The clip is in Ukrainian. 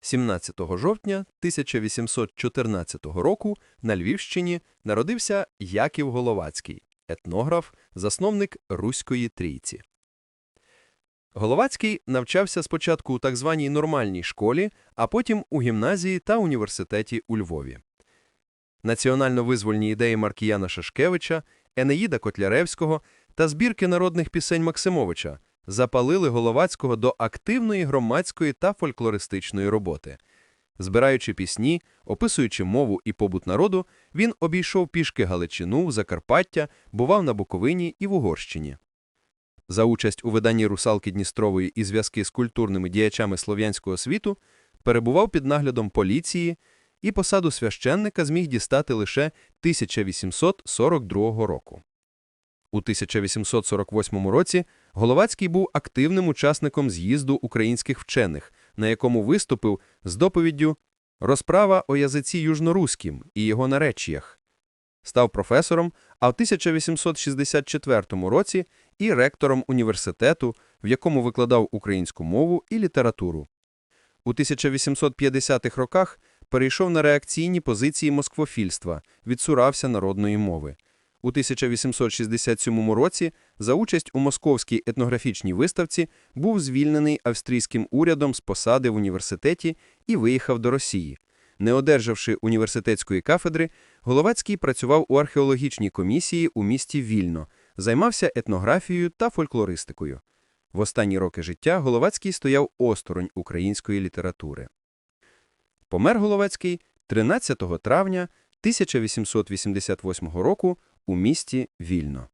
17 жовтня 1814 року на Львівщині народився Яків Головацький, етнограф, засновник Руської трійці. Головацький навчався спочатку у так званій нормальній школі, а потім у гімназії та університеті у Львові. Національно-визвольні ідеї Маркіяна Шашкевича, Енеїда Котляревського та збірки народних пісень Максимовича запалили Головацького до активної громадської та фольклористичної роботи. Збираючи пісні, описуючи мову і побут народу, він обійшов пішки Галичину, Закарпаття, бував на Буковині і в Угорщині. За участь у виданні «Русалки Дністрової» і зв'язки з культурними діячами слов'янського світу перебував під наглядом поліції і посаду священника зміг дістати лише 1842 року. У 1848 році Головацький був активним учасником з'їзду українських вчених, на якому виступив з доповіддю «Розправа о язиці южноруським і його наречіях». Став професором, а в 1864 році і ректором університету, в якому викладав українську мову і літературу. У 1850-х роках перейшов на реакційні позиції москвофільства, відсурався народної мови. У 1867 році за участь у Московській етнографічній виставці був звільнений австрійським урядом з посади в університеті і виїхав до Росії. Не одержавши університетської кафедри, Головацький працював у археологічній комісії у місті Вільно, займався етнографією та фольклористикою. В останні роки життя Головацький стояв осторонь української літератури. Помер Головацький 13 травня 1888 року у місті Вільно.